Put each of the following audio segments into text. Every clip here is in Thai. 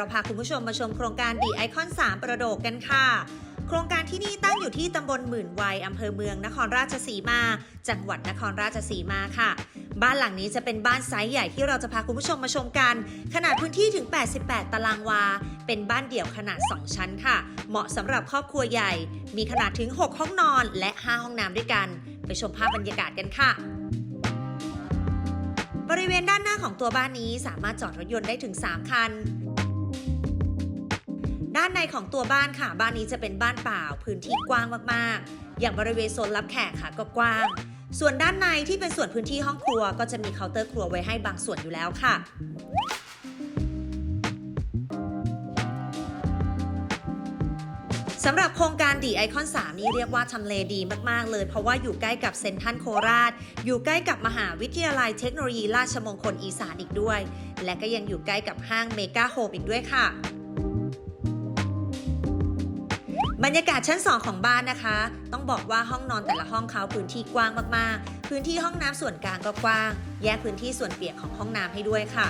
เราพาคุณผู้ชมมาชมโครงการดีไอคอน 3 ประโดกกันค่ะ โครงการที่นี่ตั้งอยู่ที่ตำบลหมื่นวัยอำเภอเมืองนครราชสีมา จังหวัดนครราชสีมาค่ะ บ้านหลังนี้จะเป็นบ้านไซส์ใหญ่ที่เราจะพาคุณผู้ชมมาชมกัน ขนาดพื้นที่ถึง 88 ตารางวา เป็นบ้านเดี่ยวขนาด 2 ชั้นค่ะ เหมาะสำหรับครอบครัวใหญ่ มีขนาดถึง 6 ห้องนอนและ 5 ห้องน้ำด้วยกัน ไปชมภาพบรรยากาศกันค่ะบริเวณด้านหน้าของตัวบ้านนี้สามารถจอดรถยนต์ได้ถึง 3 คัน ด้านในของตัวบ้านค่ะ บ้านนี้จะเป็นบ้านเปล่า พื้นที่กว้างมากๆ อย่างบริเวณโซนรับแขกค่ะก็กว้าง ส่วนด้านในที่เป็นส่วนพื้นที่ห้องครัว ก็จะมีเคาน์เตอร์ครัวไว้ให้บางส่วนอยู่แล้วค่ะสำหรับโครงการดีไอคอน 3 นี้เรียกว่าทำเลดีมาก ๆ เลย เพราะว่าอยู่ใกล้กับเซ็นทรัลโคราช อยู่ใกล้กับมหาวิทยาลัยเทคโนโลยีราชมงคลอีสานอีกด้วย และก็ยังอยู่ใกล้กับห้างเมกาโฮมอีกด้วยค่ะ บรรยากาศชั้น 2 ของบ้านนะคะ ต้องบอกว่าห้องนอนแต่ละห้องเขาพื้นที่กว้างมากๆ พื้นที่ห้องน้ำส่วนกลางก็กว้าง แยกพื้นที่ส่วนเปียกของห้องน้ำให้ด้วยค่ะ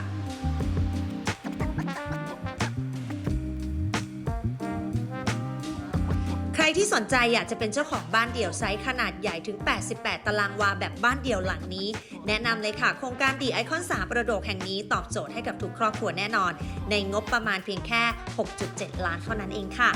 ใครที่สนใจอยากจะเป็นเจ้าของบ้านเดี่ยวไซส์ขนาดใหญ่ถึง 88 ตารางวาแบบบ้านเดี่ยวหลังนี้ แนะนำเลยค่ะ โครงการดีไอคอน3ประโดกแห่งนี้ตอบโจทย์ให้กับทุกครอบครัวแน่นอน ในงบประมาณเพียงแค่ 6.7 ล้านเท่านั้นเองค่ะ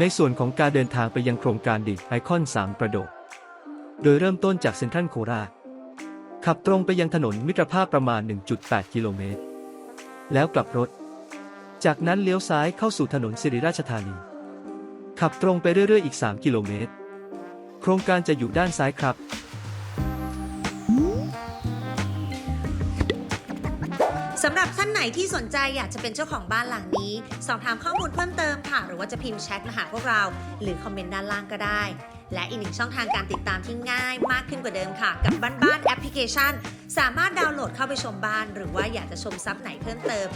ในส่วนของการเดินทางไปยังโครงการดิไอคอน 3 ประโดก โดยเริ่มต้นจากเซ็นทรัลโคราช ขับตรงไปยังถนนมิตรภาพประมาณ 1.8 กิโลเมตร แล้วกลับรถ จากนั้นเลี้ยวซ้ายเข้าสู่ถนนสิริราชธานี ขับตรงไปเรื่อยๆ อีก 3 กิโลเมตร โครงการจะอยู่ด้านซ้ายครับ สำหรับท่านไหนที่สนใจอยากจะเป็นเจ้าของบ้านหลังนี้ สอบถามข้อมูลเพิ่มเติมค่ะ หรือว่าจะพิมพ์แชทมาหาพวกเรา หรือคอมเมนต์ด้านล่างก็ได้ และอีกหนึ่งช่องทางการติดตามที่ง่ายมากขึ้นกว่าเดิมค่ะ กับบ้านบ้านแอปพลิเคชัน สามารถดาวน์โหลดเข้าไปชมบ้าน หรือว่าอยากจะชมซับไหนเพิ่มเติม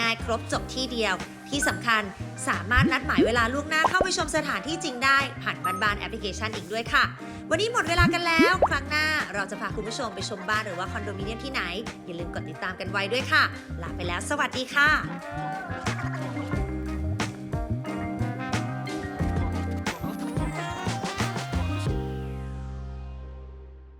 ง่ายๆ ครบจบที่เดียว ที่สำคัญสามารถนัดหมายเวลาล่วงหน้าเข้าไปชมสถานที่จริงได้ ผ่านบ้านบานแอปพลิเคชันอีกด้วยค่ะ วันนี้หมดเวลากันแล้ว ครั้งหน้าเราจะพาคุณผู้ชมไปชมบ้านหรือว่าคอนโดมิเนียมที่ไหน อย่าลืมกดติดตามกันไว้ด้วยค่ะ ลาไปแล้ว สวัสดีค่ะ